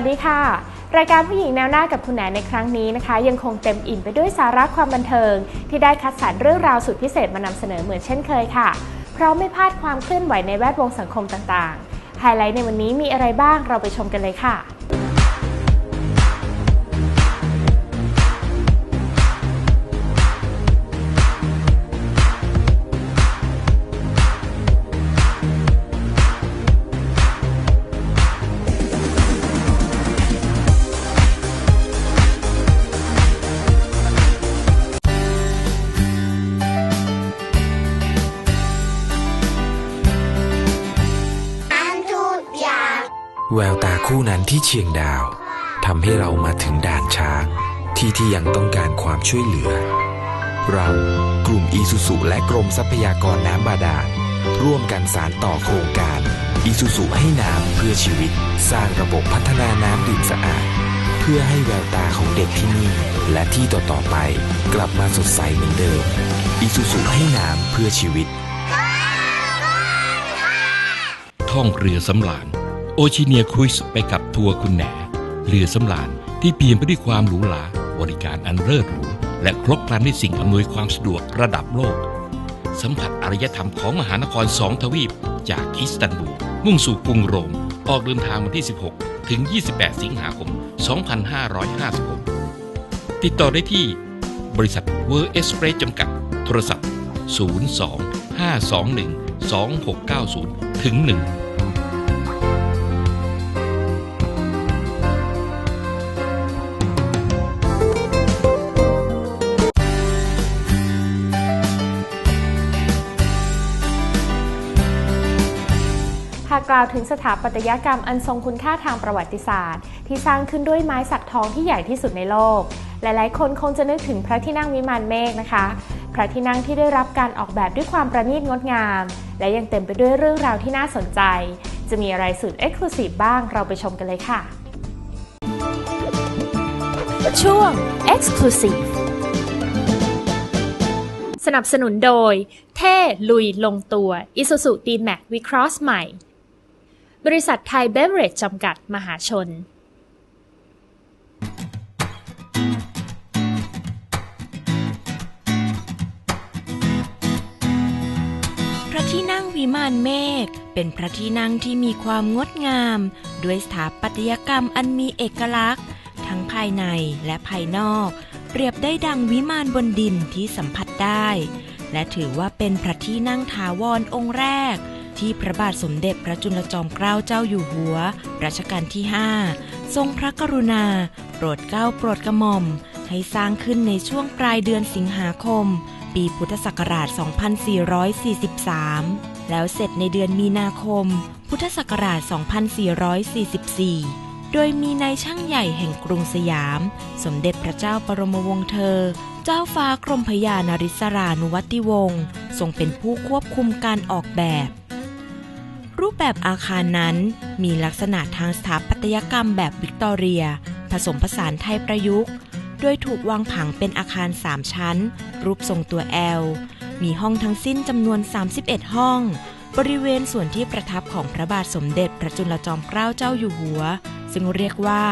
สวัสดีค่ะ รายการผู้หญิงแนวหน้ากับคุณแหนในครั้งนี้นะคะ ยังคงเต็มอิ่มไปด้วยสาระความบันเทิง ที่ได้คัดสรรเรื่องราวสุดพิเศษมานำเสนอเหมือนเช่นเคยค่ะเพราะไม่พลาดความเคลื่อนไหวในแวดวงสังคมต่างๆไฮไลท์ในวันนี้มีอะไรบ้างเราไปชมกันเลยค่ะ ที่เชียงดาวทำให้เรามาถึงด่านช้างที่ที่ยังต้องการความช่วยเหลือ เรากลุ่มอีสุสุและกรมทรัพยากรน้ำบาดาลร่วมกันสารต่อโครงการอีสุสุให้น้ำเพื่อชีวิต สร้างระบบพัฒนาน้ำดื่มสะอาด เพื่อให้แววตาของเด็กที่นี่ และที่ต่อๆไปกลับมาสดใสเหมือนเดิมอีสุสุให้น้ำเพื่อชีวิต ท่องเรือสำราญ โอชิเนียครูซไปกับทัวร์คุณแหนเรือสำราญที่เปี่ยมไปด้วยความหรูหรา บริการอันเลิศหรู และครบครันด้วยสิ่งอำนวยความสะดวกระดับโลก สัมผัสอารยธรรมของมหานครสองทวีป จากอิสตันบูล มุ่งสู่กรุงโรม ออกเดินทางวันที่ 16 ถึง 28 สิงหาคม 2556 ติดต่อได้ที่ บริษัทเวอร์เอสเปรสจำกัด โทรศัพท์ 02 521 2690 ถึง 1 กกล่าวถึงสถาปัตยกรรมอันทรงคุณค่าทางประวัติศาสตร์ ที่สร้างขึ้นด้วยไม้สักทองที่ใหญ่ที่สุดในโลก หลายๆ คนคงจะนึกถึงพระที่นั่งวิมานเมฆนะคะ พระที่นั่งที่ได้รับการออกแบบด้วยความประณีตงดงาม และยังเต็มไปด้วยเรื่องราวที่น่าสนใจ จะมีอะไรสุดเอ็กซ์คลูซีฟบ้างเราไปชมกันเลยค่ะ ช่วง Exclusive สนับสนุนโดย เท่ลุยลงตัว Isuzu D-Max V-Cross ใหม่ บริษัทไทยเบเวอเรจจำกัดมหาชน พระที่นั่งวิมานเมฆเป็นพระที่นั่งที่มีความงดงาม ด้วยสถาปัตยกรรมอันมีเอกลักษณ์ ทั้งภายในและภายนอก เปรียบได้ดังวิมานบนดินที่สัมผัสได้ และถือว่าเป็นพระที่นั่งถาวรองค์แรก ที่พระบาทสมเด็จพระจุลจอมเกล้าเจ้าอยู่หัว รัชกาลที่ 5 ทรงพระกรุณา โปรดเกล้าโปรดกระหม่อม ให้สร้างขึ้นในช่วงปลายเดือนสิงหาคม ปีพุทธศักราช 2443 แล้วเสร็จในเดือนมีนาคม พุทธศักราช 2444โดยมีนายช่างใหญ่แห่งกรุงสยาม สมเด็จพระเจ้าปรมวงศ์เธอ เจ้าฟ้ากรมพยานาริศรานุวัติวงศ์ทรงเป็นผู้ควบคุมการออกแบบ รูปแบบอาคารนั้น มีลักษณะทางสถาปัตยกรรมแบบวิกตอเรีย ผสมผสานไทยประยุกต์ โดยถูกวางผังเป็นอาคาร 3 ชั้น รูปทรงตัว L มีห้องทั้งสิ้นจำนวน 31 ห้อง บริเวณส่วนที่ประทับของพระบาทสมเด็จพระจุลจอมเกล้าเจ้าอยู่หัว ซึ่งเรียกว่า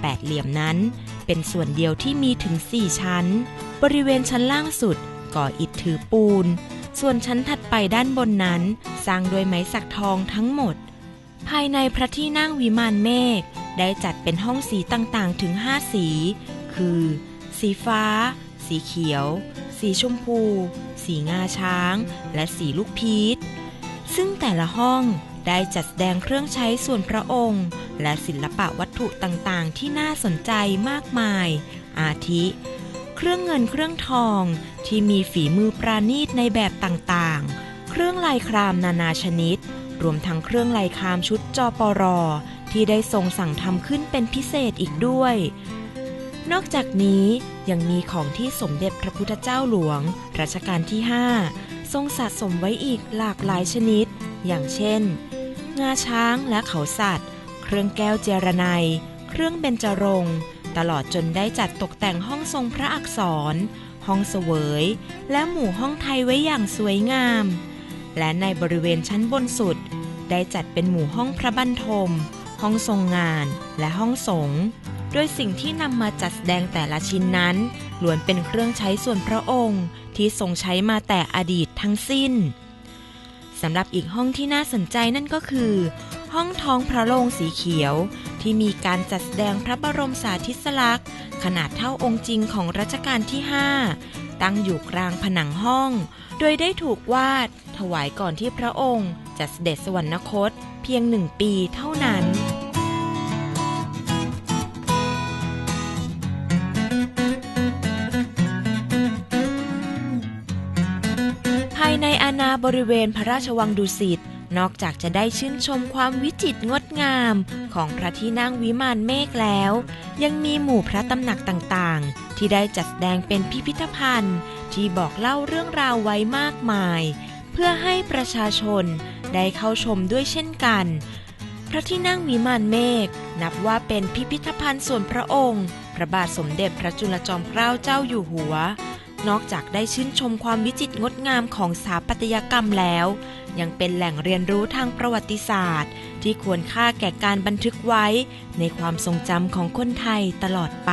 แปดเหลี่ยมนั้น เป็นส่วนเดียวที่มีถึง 4 ชั้น บริเวณชั้นล่างสุดก่ออิฐถือปูน ส่วนชั้นถัดไปด้านบนนั้น สร้างด้วยไม้สักทองทั้งหมด ภายในพระที่นั่งวิมานเมฆได้จัดเป็นห้องสีต่างๆถึง 5 สี คือ สีฟ้า สีเขียว สีชมพู สีงาช้าง และสีลูกพีชซึ่งแต่ละห้องได้จัดแสดงเครื่องใช้ส่วนพระองค์ และศิลปะวัตถุต่างๆ ที่น่าสนใจมากมาย อาทิ เครื่องเงินเครื่องทองที่มีฝีมือปราณีตในแบบต่างๆ เครื่องลายครามนานาชนิด รวมทั้งเครื่องลายครามชุดจอปรอ ที่ได้ทรงสั่งทำขึ้นเป็นพิเศษอีกด้วย นอกจากนี้ยังมีของที่สมเด็จพระพุทธเจ้าหลวง รัชกาลที่ 5 ทรงสะสมไว้อีกหลากหลายชนิด อย่างเช่น งาช้างและเขาสัตว์ เครื่องแก้วเจรไนเครื่องเบญจรงค์ ตลอดจนได้จัดตกแต่งห้องทรงพระอักษร ห้องเสวย และหมู่ห้องไทยไว้อย่างสวยงาม และในบริเวณชั้นบนสุด ได้จัดเป็นหมู่ห้องพระบรรทม ห้องทรงงานและห้องสงฆ์โดยสิ่งที่นำมาจัดแสดงแต่ละชิ้นนั้นล้วนเป็นเครื่องใช้ส่วนพระองค์ที่ทรงใช้มาแต่อดีตทั้งสิ้นสำหรับอีกห้องที่น่าสนใจนั่นก็คือ ห้องท้องพระโรงสีเขียว ที่มีการจัดแสดงพระบรมสาธิสลักษณ์ ขนาดเท่าองค์จริงของรัชกาลที่ 5 ตั้งอยู่กลางผนังห้อง โดยได้ถูกวาด ถวายก่อนที่พระองค์จะเสด็จสวรรคตเพียงหนึ่งปีเท่านั้นภายในอาณาบริเวณพระราชวังดุสิต นอกจากจะได้ชื่นชมความวิจิตรงดงามของพระที่นั่งวิมานเมฆแล้ว ยังมีหมู่พระตำหนักต่างๆ ที่ได้จัดแสดงเป็นพิพิธภัณฑ์ ที่บอกเล่าเรื่องราวไว้มากมาย เพื่อให้ประชาชนได้เข้าชมด้วยเช่นกัน พระที่นั่งวิมานเมฆนับว่าเป็นพิพิธภัณฑ์ส่วนพระองค์ พระบาทสมเด็จพระจุลจอมเกล้าเจ้าอยู่หัว นอกจากได้ชื่นชมความวิจิตรงดงามของสถาปัตยกรรมแล้ว ยังเป็นแหล่งเรียนรู้ทางประวัติศาสตร์ ที่ควรค่าแก่การบันทึกไว้ ในความทรงจำของคนไทยตลอดไป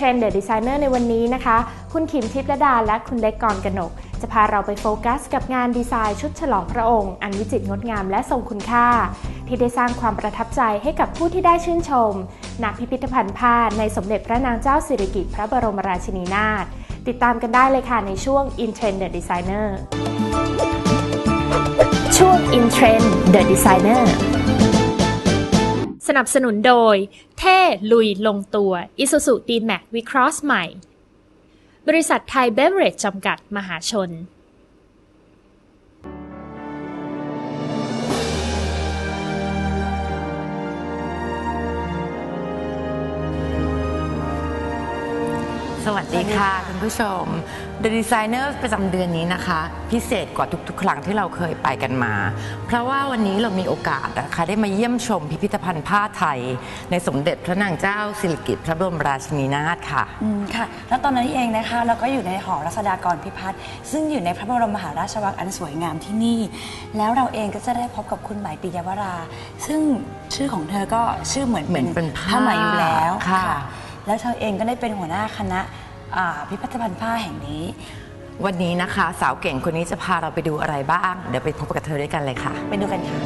ช่วง In Trend The Designer ในวันนี้นะคะ คุณขิมทิพย์ระดาและคุณเล็กกรกนก จะพาเราไปโฟกัสกับงานดีไซน์ชุดฉลองพระองค์ อันวิจิตรงดงามและทรงคุณค่า ที่ได้สร้างความประทับใจให้กับผู้ที่ได้ชื่นชมณพิพิธภัณฑ์ผ้าในสมเด็จพระนางเจ้าสิริกิติ์พระบรมราชินีนาถติดตามกันได้เลยค่ะในช่วง In Trend The Designer ช่วง In Trend The Designer สนับสนุนโดย เท่ลุยลงตัวอิสุสตีแม็กวิครอสใหม่ บริษัทไทยเบเวอเรจจำกัดมหาชน วัสดีค่ะคุณผู้ชม The Designer ประจำเดือนนี้นะคะ พิเศษกว่าทุกๆ ครั้งที่เราเคยไปกันมา เพราะว่าวันนี้เรามีโอกาสนะคะได้มาเยี่ยมชมพิพิธภัณฑ์ผ้าไทย ในสมเด็จพระนางเจ้าสิริกิติ์พระบรมราชินีนาถค่ะอืมค่ะ แล้วตอนนั้นเองนะคะ เราก็อยู่ในหอรัศดากรพิพัฒน์ซึ่งอยู่ในพระบรมมหาราชวังอันสวยงามที่นี่ แล้วเราเองก็จะได้พบกับคุณไหมายปิยวรา ซึ่งชื่อของเธอก็ชื่อเหมือนเหมือนเป็นผ้าไหมอยู่แล้วค่ะ แล้วเธอเองก็ได้เป็นหัวหน้าคณะอ่าพิพิธภัณฑ์ผ้าแห่งนี้ วันนี้นะคะ สาวเก่งคนนี้จะพาเราไปดูอะไรบ้าง เดี๋ยวไปพบกับเธอด้วยกันเลยค่ะ ไปดูกันค่ะ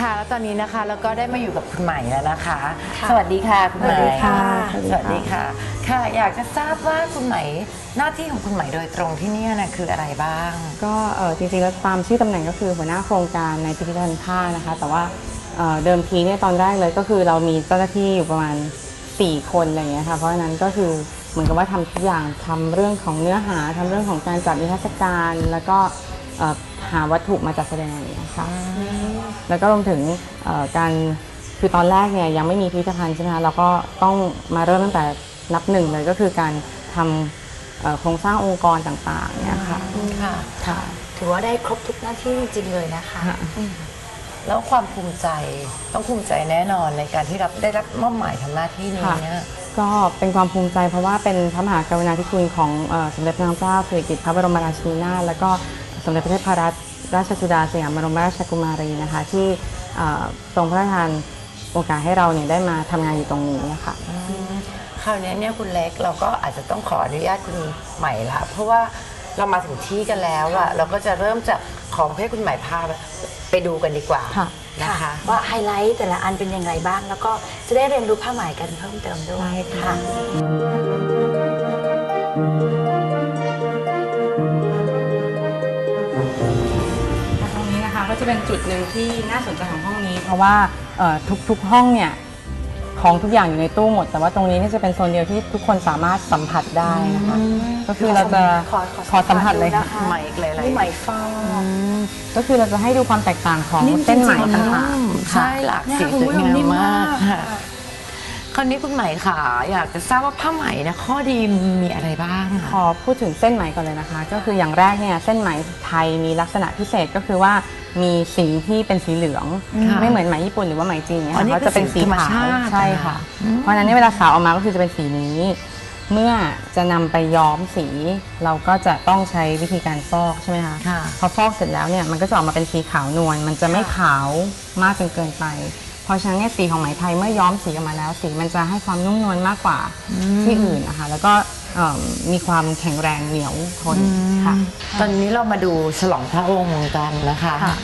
ค่ะ แล้วตอนนี้นะคะเราก็ได้มาอยู่กับคุณใหม่แล้วนะคะค่ะสวัสดีค่ะคุณใหม่สวัสดีค่ะ สวัสดีค่ะ ค่ะ อยากจะทราบว่าคุณใหม่หน้าที่ของคุณใหม่โดยตรงที่เนี่ยนะคืออะไรบ้าง ก็เอ่อจริงๆแล้วตามชื่อตำแหน่งก็คือหัวหน้าโครงการในพิพิธภัณฑ์ผ้านะคะ แต่ว่าเอ่อเดิมทีเนี่ยตอนแรกเลยก็คือเรามีเจ้าหน้าที่อยู่ประมาณ 4 คนอะไรอย่างเงี้ยค่ะเพราะฉะนั้นก็คือเหมือนกับว่าทำทุกอย่างทำเรื่องของเนื้อหาทำเรื่องของการจัดนิทรรศการ แล้วก็เอ่อ หาวัตถุมาจัดแสดงอย่างเงี้ยค่ะแล้วก็รวมถึงเอ่อการคือตอนแรกเนี่ยยังไม่มีพิพิธภัณฑ์ใช่ไหมคะเราก็ต้องมาเริ่มตั้งแต่นับหนึ่งเลยก็คือการทำเอ่อโครงสร้างองค์กรต่างๆเนี่ยค่ะค่ะค่ะถือว่าได้ครบทุกหน้าที่จริงๆเลยนะคะแล้วความภูมิใจต้องภูมิใจแน่นอนในการที่รับได้รับมอบหมายทำหน้าที่นี้ค่ะเนี่ยก็เป็นความภูมิใจเพราะว่าเป็นพระมหากรุณาธิคุณของเอ่อสมเด็จพระนางเจ้าสิริกิติ์พระบรมราชินีนาถแล้วก็ส มเด็จพระเทพรัตนราชสุดาสยามบรมราชกุมารีนะคะ ที่เอ่อทรงพระราชทานโอกาสให้เราเนี่ยได้มาทำงานอยู่ตรงนี้นะคะคราวนี้เนี่ยคุณเล็กเราก็อาจจะต้องขออนุญาตคุณใหม่ละเพราะว่าเรามาถึงที่กันแล้วอะเราก็จะเริ่มจากของให้คุณใหม่พาไปไปดูกันดีกว่าค่ะนะคะว่าไฮไลท์แต่ละอันเป็นยังไงบ้าง แล้วก็จะได้เรียนรู้ผ้าไหมกันเพิ่มเติมด้วยค่ะ เป็นจุดหนึ่งที่น่าสนใจของห้องนี้ เพราะว่าเอ่อทุกๆห้องเนี่ยของทุกอย่างอยู่ในตู้หมด แต่ว่าตรงนี้เนี่ยจะเป็นโซนเดียวที่ทุกคนสามารถสัมผัสได้นะคะ ก็คือเราจะขอขอสัมผัสเลยค่ะไหมหลายๆนี่ไหมฟ้าก็คือเราจะให้ดูความแตกต่างของนิ่มเส้นไหมจริงๆต่างใช่หลากสีเนี่ยสวยคุณผู้ชมงามนิ่มมามากกค่ะคราวนี้คุณไหมค่ะอยากจะทราบว่าผ้าไหมเนะข้อดีมีอะไรบ้างๆอะขอพูดถึงเส้นไหมก่อนเลยนะคะ ก็คืออย่างแรกเนี่ยเส้นไหมไทยมีลักษณะพิเศษก็คือว่ามีสีที่เป็นสีเหลือง ค่ะไม่เหมือนไหมญี่ปุ่นหรือว่าไหมจีนเนี่ยอ๋อค่ะนี่เขาจะเป็นสีคือสีธรรมขาวชาติใช่ค่ะ อืม เพราะฉะนั้นเนี่ยเวลาสาวออกมาก็คือจะเป็นสีนี้ เมื่อจะนำไปย้อมสี เราก็จะต้องใช้วิธีการฟอกใช่ไหมคะ ค่ะ พอฟอกเสร็จแล้วเนี่ยมันก็จะออกมาเป็นสีขาวนวลมันจะไม่ขาวมากจนเกินไป เพราะฉะนั้นเนี่ยสีของไหมไทยเมื่อย้อมสีออกมาแล้ว สีมันจะให้ความนุ่มนวลมากกว่าที่อื่นนะคะ แล้วก็ เอิ่มมีความแข็งแรงเหนียวทนค่ะ ตอนนี้เรามาดูฉลองพระองค์กันนะคะค่ะ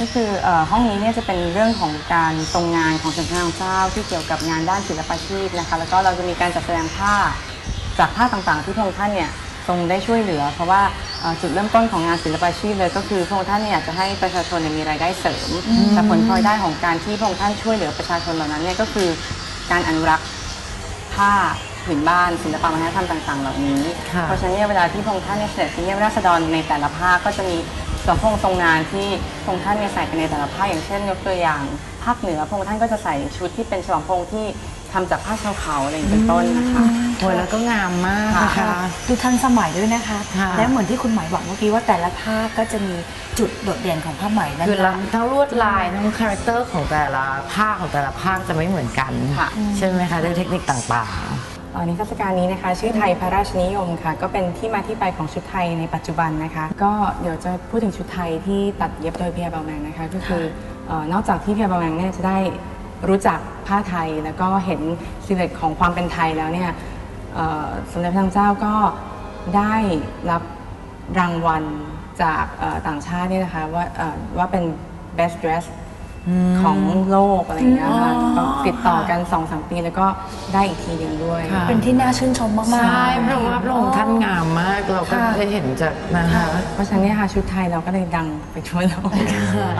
ก็คือเอ่อห้องนี้เนี่ยจะเป็นเรื่องของการทรงงานของสมเด็จพระนางเจ้าที่เกี่ยวกับงานด้านศิลปาชีพนะคะ แล้วก็เราจะมีการจัดแสดงผ้าจากผ้าต่างๆ ที่พระองค์ท่านเนี่ยทรงได้ช่วยเหลือ เพราะว่าเอ่อจุดเริ่มต้นของงานศิลปาชีพเลยก็คือพระองค์ท่านเนี่ยอยากจะให้ประชาชนเนี่ยมีรายได้เสริมแต่ผลพลอยได้ของการที่พระองค์ท่านช่วยเหลือประชาชนเหล่านั้นเนี่ยก็คือการอนุรักษ์ ผ้า ผืนบ้านศิลปวัฒนธรรมต่าง ๆ เหล่านี้ค่ะเพราะฉะนั้นเนี่ยเวลาที่พระองค์ท่านเนี่ยเสด็จเยี่ยมราษฎรในแต่ละภาคก็จะมีส่วนพระองค์ทรงงานที่พระองค์ท่านเนี่ยใส่ไปในแต่ละภาคอย่างเช่นยกตัวอย่างภาคเหนือพระองค์ท่านก็จะใส่ชุดที่เป็นฉลองพระองค์ที่ทำจากผ้าชาวเขาอะไรอย่างนี้เป็นต้นนะคะโอ้ยแล้วก็งามมากนะคะดูทันสมัยด้วยนะคะค่ะและเหมือนที่คุณหมายบอกเมื่อกี้ว่าแต่ละภาคก็จะมีจุดโดดเด่นของผ้าไหมนั้นคือทั้งลวดลายทั้งคาแรคเตอร์ของแต่ละภาคของแต่ละภาคจะไม่เหมือนกันค่ะใช่ไหมคะด้วยเทคนิคต่างเอ่อ นิทรรศการนี้นะคะ ชื่อไทยพระราชนิยมค่ะ ก็เป็นที่มาที่ไปของชุดไทยในปัจจุบันนะคะ ก็เดี๋ยวจะพูดถึงชุดไทยที่ตัดเย็บโดยเพียบาแมงนะคะ ก็คือเอ่อนอกจากที่เพียบาแมงเนี่ยจะได้รู้จักผ้าไทยแล้วก็เห็นสิลเวตของความเป็นไทยแล้วเนี่ยเอ่อสมเด็จพระนางเจ้าก็ได้รับรางวัลจากเอ่อต่างชาติเนี่ยนะคะว่าเอ่อว่าเป็น best dress ของโลกอะไรอย่างเงี้ยค่ะก็ติดต่อกัน2อสปีแล้วก็ได้อีกทีหนึ่งด้วย ค่ะ เป็นที่น่าชื่นชมมากๆๆใช่เพราะว่าพระองค์ท่านงามมากเราก็ค่ะ ได้เห็นจากนะคะ เพราะฉะนั้นเนี่ยค่ะชุดไทยเราก็เลยดังไปทั่วโลก ค่ะ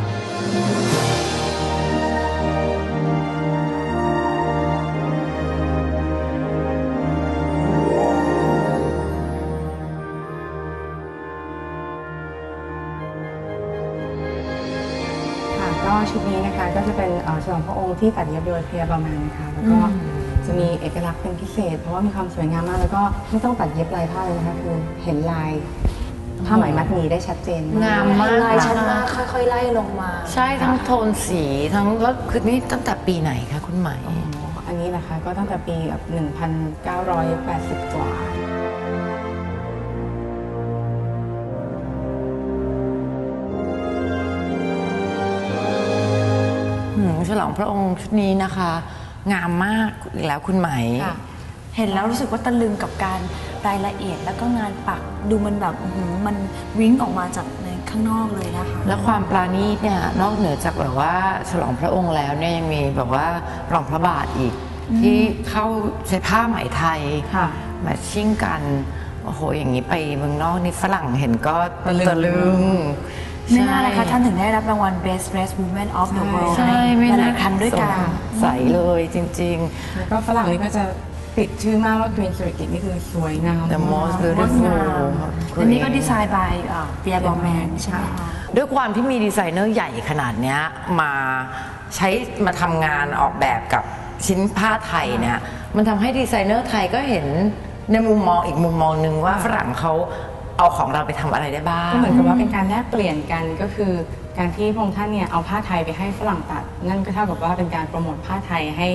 เป็นเอ่อฉลองพระองค์ที่ตัดเย็บโดยเพียบาแมนนะคะแล้วก็จะมีเอกลักษณ์เป็นพิเศษ เพราะว่ามีความสวยงามมาก แล้วก็ไม่ต้องตัดเย็บลายผ้าเลยนะคะคือเห็นลายผ้าไหมมัดหมี่ได้ชัดเจนมากงามมากลายชัดมากค่อยๆ ไล่ลงมา ใช่ทั้งโทนสีทั้งแล้วคือนี่ตั้งแต่ปีไหนคะคุณไหมอ๋ออันนี้นะคะก็ตั้งแต่ปีแบบ1,980 กว่า องพระองค์ชุดนี้นะคะ งามมากอีกแล้วคุณไหม ค่ะเห็นแล้วรู้สึกว่าตะลึงกับการรายละเอียดแล้วก็งานปักดูมันแบบอื้อหือมันวิ่งออกมาจากในข้างนอกเลยนะคะ แล้วความปราณีตเนี่ยนอกเหนือจากแบบว่าฉลองพระองค์แล้วเนี่ยยังมีแบบว่ารองพระบาทอีก ที่เข้าใช้ผ้าไหมไทยค่ะ แมทชิ่งกัน โอ้โห อย่างนี้ไปเมืองนอกนี่ฝรั่งเห็นก็ตะลึงตะลึง ไม่น่านะคะใช่ท่านถึงได้รับรางวัล Best Dress Woman of the ใช่ World ใช่ไม่หน่าลายๆครั้งด้วยกัน ใสเลยจริง แล้วก็ฝรั่งนี่ก็จะติดชื่อมากว่า Queen s i r i t นี่คือสวยงามๆ The most งด beautiful งาม อันนี้ก็ดีไซน์ by เปียบอแมนใช่ไหมคะ ด้วยความที่มีดีไซเนอร์ใหญ่ขนาดเนี้ยมาใช้มาทำงานออกแบบกับชิ้นผ้าไทยเนี่ยมันทำให้ดีไซเนอร์ไทยก็เห็นในมุมมองอีกมุมมองหนึ่งว่าฝรั่งเขา เอาของเราไปทำอะไรได้บ้าง ก็เหมือนกับว่าเป็นการแลกเปลี่ยนกันก็คือ การที่พระองค์ท่านเนี่ยเอาผ้าไทยไปให้ฝรั่งตัด นั่นก็เท่ากับว่าเป็นการโปรโมทผ้าไทยให้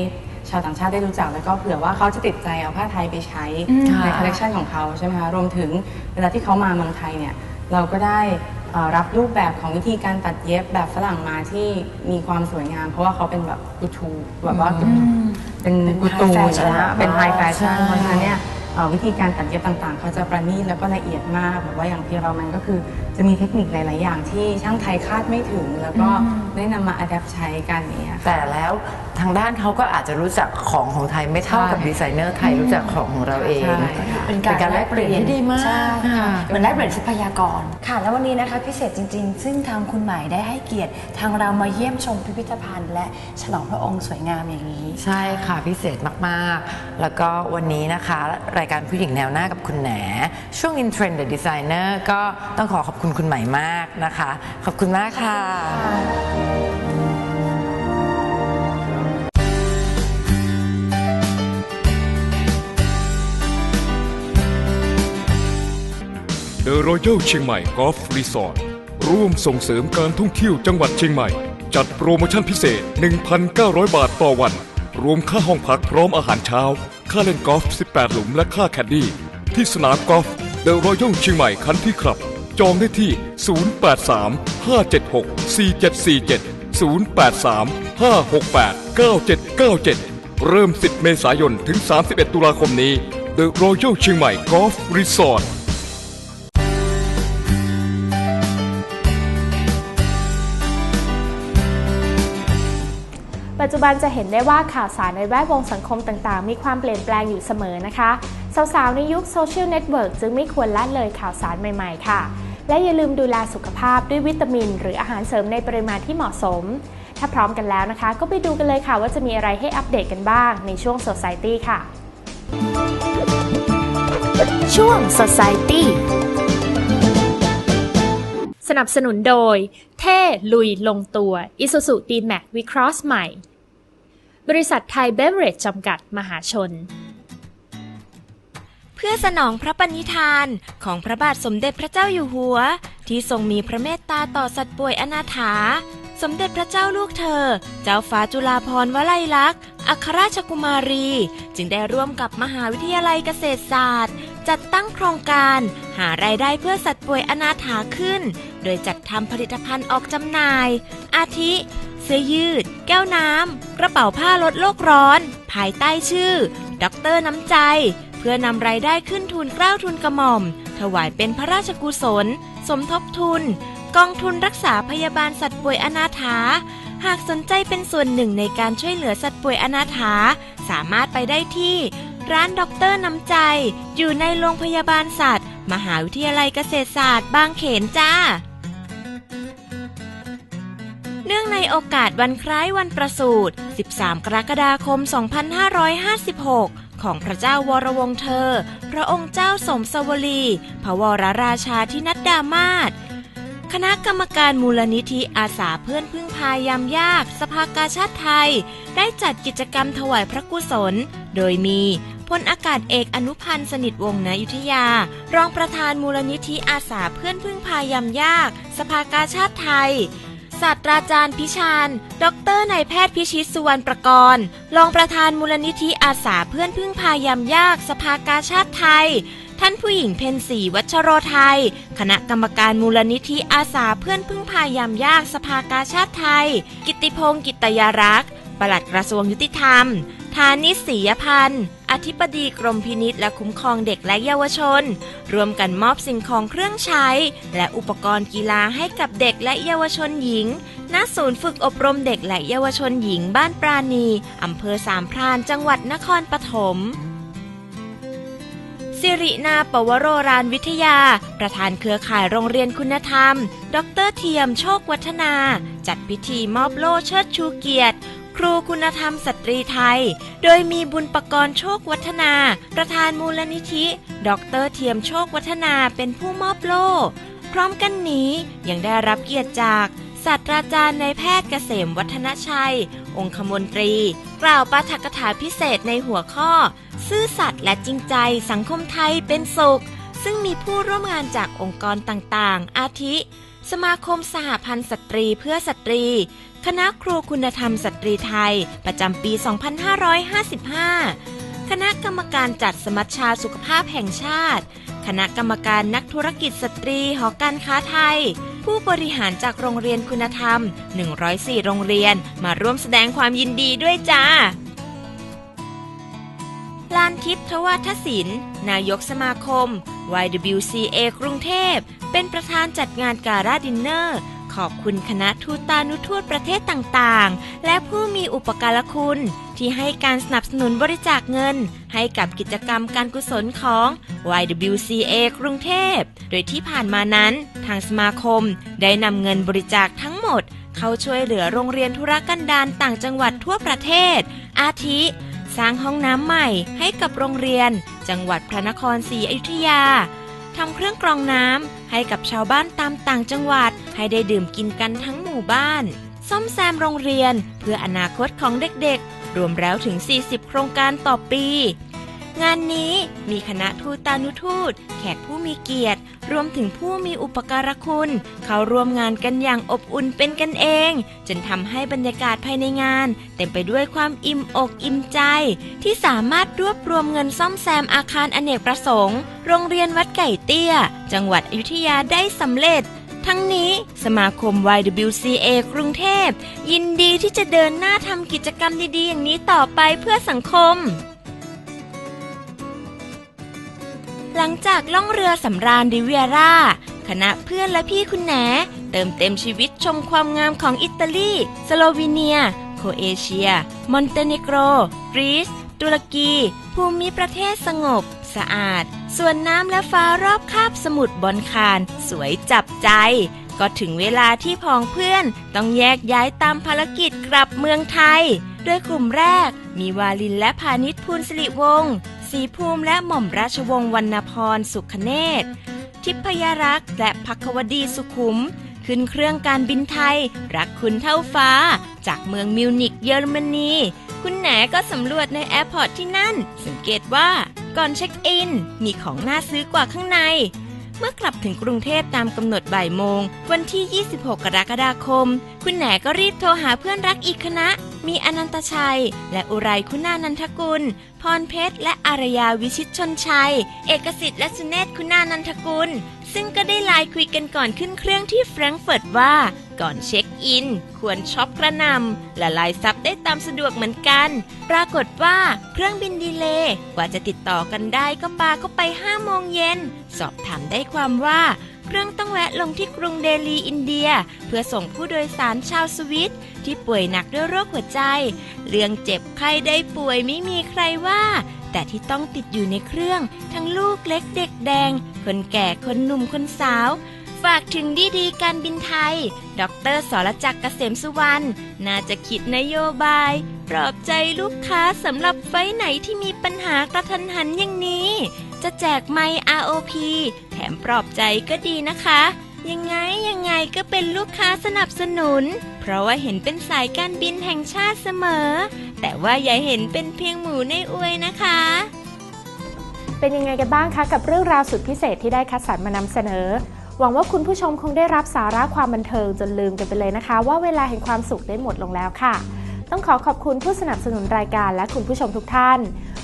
ชาวต่างชาติได้รู้จัก แล้วก็เผื่อว่าเขาจะติดใจเอาผ้าไทยไปใช้ค่ะในคอลเลกชันของเขาใช่ไหมคะรวมถึงเวลาที่เขามาเมืองไทยเนี่ยเราก็ได้เอ่อรับรูปแบบของวิธีการตัดเย็บแบบฝรั่งมาที่มีความสวยงาม เพราะว่าเขาเป็นแบบกูทูแบบว่าเป็นกูตู high fashion นะเป็นไฮแฟชั่นใช่เพราะฉะนั้นเนี่ยเอ่อ วิธีการตัดเย็บต่างๆ เขาจะประณีตแล้วก็ละเอียดมากแบบว่าอย่างพีเรามันก็คือ จะมีเทคนิคหลาย ๆ อย่างที่ช่างไทยคาดไม่ถึง แล้วก็ได้นำมาอัดแอปใช้กันอย่างเนี้ยค่ะแต่แล้วทางด้านเขาก็อาจจะรู้จักของของไทยไม่เท่ากับใช่ดีไซเนอร์ไทยรู้จักของของเราเองใช่ค่ะเป็นการแลกเปลี่ยนที่ดีมากใช่ค่ะเหมือนแลกเปลี่ยนทรัพยากรค่ะ แล้ววันนี้นะคะพิเศษจริง ๆ ซึ่งทางคุณหมายได้ให้เกียรติ ทางเรามาเยี่ยมชมพิพิธภัณฑ์ และฉลองพระองค์สวยงามอย่างนี้ ใช่ค่ะพิเศษมากๆ แล้วก็วันนี้นะคะรายการผู้หญิงแนวหน้ากับคุณแหนช่วง In Trend the Designer ก็ต้องขอขอบคุณคุณใหม่มากนะคะ ขอบคุณมากค่ะ The Royal เชียงใหม่กอล์ฟรีสอร์ทร่วมส่งเสริมการท่องเที่ยวจังหวัดเชียงใหม่ จัดโปรโมชั่นพิเศษ 1,900 บาทต่อวัน รวมค่าห้องพักพร้อมอาหารเช้า ค่าเล่นกอล์ฟ 18 หลุม และค่าแคดดี้ ที่สนามกอล์ฟเดอะรอยัลเชียงใหม่คันที่ครับ จองได้ที่ 083 576 4747 083 568 9797 เริ่ม 10 เมษายน ถึง 31 ตุลาคมนี้ The Royal เชียงใหม่กอ จจุบันจะเห็นได้ว่าข่าวสารในแวดวงสังคมต่างๆ มีความเปลี่ยนแปลงอยู่เสมอนะคะ สาวๆ ในยุคโซเชียลเน็ตเวิร์กจึงไม่ควรละเลยข่าวสารใหม่ๆ ค่ะ และอย่าลืมดูแลสุขภาพด้วยวิตามิน หรืออาหารเสริมในปริมาณที่เหมาะสม ถ้าพร้อมกันแล้วนะคะ ก็ไปดูกันเลยค่ะว่าจะมีอะไรให้อัปเดตกันบ้าง ในช่วง Society ค่ะ ช่วง Society สนับสนุนโดย เท่ลุยลงตัว Isuzu D-Max V-Cross ใหม่ บริษัทไทยเบเวอเรจจำกัดมหาชน เพื่อสนองพระปณิธานของพระบาทสมเด็จพระเจ้าอยู่หัว ที่ทรงมีพระเมตตาต่อสัตว์ป่วยอนาถา สมเด็จพระเจ้าลูกเธอ เจ้าฟ้าจุฬาภรณ์วลัยลักษณ์อัครราชกุมารี จึงได้ร่วมกับมหาวิทยาลัยเกษตรศาสตร์ จัดตั้งโครงการ หารายได้เพื่อสัตว์ป่วยอนาถาขึ้น โดยจัดทำผลิตภัณฑ์ออกจำหน่าย อาทิ สื้อยืด แก้วน้ำ กระเป๋าผ้าลดโลกร้อน ภายใต้ชื่อด็อกเตอร์น้ำใจ เพื่อนำรายได้ขึ้นทุนเกล้าทุนกระหม่อม ถวายเป็นพระราชกุศล สมทบทุน กองทุนรักษาพยาบาลสัตว์ป่วยอนาถา หากสนใจเป็นส่วนหนึ่งในการช่วยเหลือสัตว์ป่วยอนาถา สามารถไปได้ที่ ร้านด็อกเตอร์น้ำใจ อยู่ในโรงพยาบาลสัตว์ มหาวิทยาลัยเกษตรศาสตร์ บางเขนจ้า เนื่องในโอกาสวันคล้ายวันประสูติ 13 กรกฎาคม 2556 ของพระเจ้าวรวงเธอ พระองค์เจ้าสมสวลี พระวรราชาธินัดดามาศคณะกรรมการมูลนิธิอาสาเพื่อนพึ่งพายามยาก สภากาชาติไทย ได้จัดกิจกรรมถวายพระกุศล โดยมีพลอากาศเอกอนุพันธ์สนิทวงศ์นายุทธยา รองประธานมูลนิธิอาสาเพื่อนพึ่งพายามยาก สภากาชาติไทย ศาสตราจารย์พิชานดรนายแพทย์พิชิตสุวรรณประกรณ์ รองประธานมูลนิธิอาสาเพื่อนพึ่งพายามยากสภากาชาติไทย ท่านผู้หญิงเพนสีวัชโรไทย คณะกรรมการมูลนิธิอาสาเพื่อนพึ่งพายามยากสภากาชาติไทย กิติพงศ์กิตยารักษ์ปลัดกระทรวงยุติธรรม ธานิศรียพันธ์ อธิบดีกรมพินิษและคุ้มครองเด็กและเยาวชน รวมกันมอบสิ่งของเครื่องใช้ และอุปกรณ์กีฬาให้กับเด็กและเยาวชนหญิง ณ ศูนย์ฝึกอบรมเด็กและเยาวชนหญิงบ้านปราณี อำเภอสามพราน จังหวัดนครปฐมสิรินาปวโรรานวิทยา ประธานเครือข่ายโรงเรียนคุณธรรม ดรเทียมโชควัฒนา จัดพิธีมอบโล่เชิดชูเกียรติ ครูคุณธรรมสตรีไทย โดยมีบุญปกรณ์โชควัฒนา ประธานมูลนิธิ ดรเทียมโชควัฒนาเป็นผู้มอบโล่พร้อมกันนี้ยังได้รับเกียรติจากศาสตราจารย์นายแพทย์เกษมวัฒนชัย องคมนตรี กล่าวปาฐกถาพิเศษในหัวข้อ ซื่อสัตย์และจริงใจสังคมไทยเป็นสุข ซึ่งมีผู้ร่วมงานจากองค์กรต่างๆ อาทิ สมาคมสหพันธ์สตรีเพื่อสตรี คณะครูคุณธรรมสตรีไทย ประจำปี 2555 คณะกรรมการจัดสมัชชาสุขภาพแห่งชาติ คณะกรรมการนักธุรกิจสตรีหอการค้าไทย ผู้บริหารจากโรงเรียนคุณธรรม 104 โรงเรียนมาร่วมแสดงความยินดีด้วยจ้าลานทิพย์ทวัฒศิลป์นายกสมาคม YWCA กรุงเทพ เป็นประธานจัดงานการาดินเนอร์ ขอบคุณคณะทูตานุทูตประเทศต่างๆ และผู้มีอุปการะคุณ ที่ให้การสนับสนุนบริจาคเงิน ให้กับกิจกรรมการกุศลของ YWCA กรุงเทพ โดยที่ผ่านมานั้น ทางสมาคมได้นำเงินบริจาคทั้งหมด เข้าช่วยเหลือโรงเรียนธุรกันดารต่างจังหวัดทั่วประเทศ อาทิ สร้างห้องน้ำใหม่ให้กับโรงเรียน จังหวัดพระนครศรีอยุธยา ทำเครื่องกรองน้ำให้กับชาวบ้านตามต่างจังหวัด ให้ได้ดื่มกินกันทั้งหมู่บ้าน ซ่อมแซมโรงเรียนเพื่ออนาคตของเด็กๆ รวมแล้วถึง 40 โครงการต่อปี งานนี้มีคณะทูตานุทูต แขกผู้มีเกียรติ รวมถึงผู้มีอุปการะคุณ เขาร่วมงานกันอย่างอบอุ่นเป็นกันเอง จนทำให้บรรยากาศภายในงาน เต็มไปด้วยความอิ่มอกอิ่มใจ ที่สามารถรวบรวมเงินซ่อมแซมอาคารอเนกประสงค์ โรงเรียนวัดไก่เตี้ย จังหวัดอยุธยาได้สำเร็จทั้งนี้สมาคม YWCA กรุงเทพ ยินดีที่จะเดินหน้าทำกิจกรรมดีๆ อย่างนี้ต่อไปเพื่อสังคม หลังจากล่องเรือสำราญดิเวียร่าคณะเพื่อนและพี่คุณแหนเติมเต็มชีวิตชมความงามของอิตาลี สโลวีเนีย โคเอเชีย มอนเตเนโกร กรีซ ตุรกี ภูมิประเทศสงบ สะอาด ส่วนน้ำและฟ้ารอบคาบสมุทรบอนคารสวยจับใจ ก็ถึงเวลาที่พองเพื่อนต้องแยกย้ายตามภารกิจกลับเมืองไทย โดยกลุ่มแรกมีวาลินและพาณิชภูลสิริวงศ์ ศรีภูมิและหม่อมราชวงศ์วรรณพรสุขเนตรทิพยรักษ์และพักวดีสุขุม ขึ้นเครื่องการบินไทย รักคุณเท่าฟ้า จากเมืองมิวนิกเยอรมนี คุณแหนก็สำรวจในแอร์พอร์ตที่นั่น สังเกตว่าก่อนเช็คอิน มีของน่าซื้อกว่าข้างใน เมื่อกลับถึงกรุงเทพตามกำหนดบ่ายโมง วันที่ 26 กรกฎาคม คุณแหนก็รีบโทรหาเพื่อนรักอีกคณะ มีอนันตชัย และอุไรคุณานันทกุล พรเพชร และอารยาวิชิตชนชัย เอกสิทธิ์และสุเนศคุณานันทกุล ซึ่งก็ได้ไลน์คุยกันก่อนขึ้นเครื่องที่แฟรงก์เฟิร์ตว่า ก่อนเช็คอิน ควรช็อปกระนำและลายซับได้ตามสะดวกเหมือนกัน ปรากฏว่าเครื่องบินดีเลย์กว่าจะติดต่อกันได้ก็ปาเข้าไป5โมงเย็นสอบถามได้ความว่า เครื่องต้องแวะลงที่กรุงเดลีอินเดีย เพื่อส่งผู้โดยสารชาวสวิต ที่ป่วยหนักด้วยโรคหัวใจ เรื่องเจ็บไข้ได้ป่วยไม่มีใครว่า แต่ที่ต้องติดอยู่ในเครื่อง ทั้งลูกเล็กเด็กแดง คนแก่คนหนุ่มคนสาว ฝากถึงดีดีๆการบินไทย ดรสรจักรเกษมสุวรรณน่าจะคิดนโยบายปลอบใจลูกค้าสำหรับไฟไหนที่มีปัญหากระทันหันอย่างนี้ จะแจกไมค์ ROP แถมปลอบใจก็ดีนะคะ ยังไงยังไงก็เป็นลูกค้าสนับสนุน เพราะว่าเห็นเป็นสายการบินแห่งชาติเสมอ แต่ว่าอย่าเห็นเป็นเพียงหมูในอวยนะคะ เป็นยังไงกันบ้างคะกับเรื่องราวสุดพิเศษที่ได้คัดสรรมานำเสนอ หวังว่าคุณผู้ชมคงได้รับสาระความบันเทิงจนลืมกันไปเลยนะคะ ว่าเวลาแห่งความสุขได้หมดลงแล้วค่ะ ต้องขอขอบคุณผู้สนับสนุนรายการและคุณผู้ชมทุกท่าน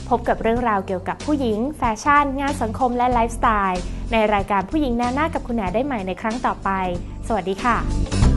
พบกับเรื่องราวเกี่ยวกับผู้หญิง แฟชั่น งานสังคมและไลฟ์สไตล์ ในรายการผู้หญิงแนวหน้ากับคุณแหนได้ใหม่ในครั้งต่อไป สวัสดีค่ะ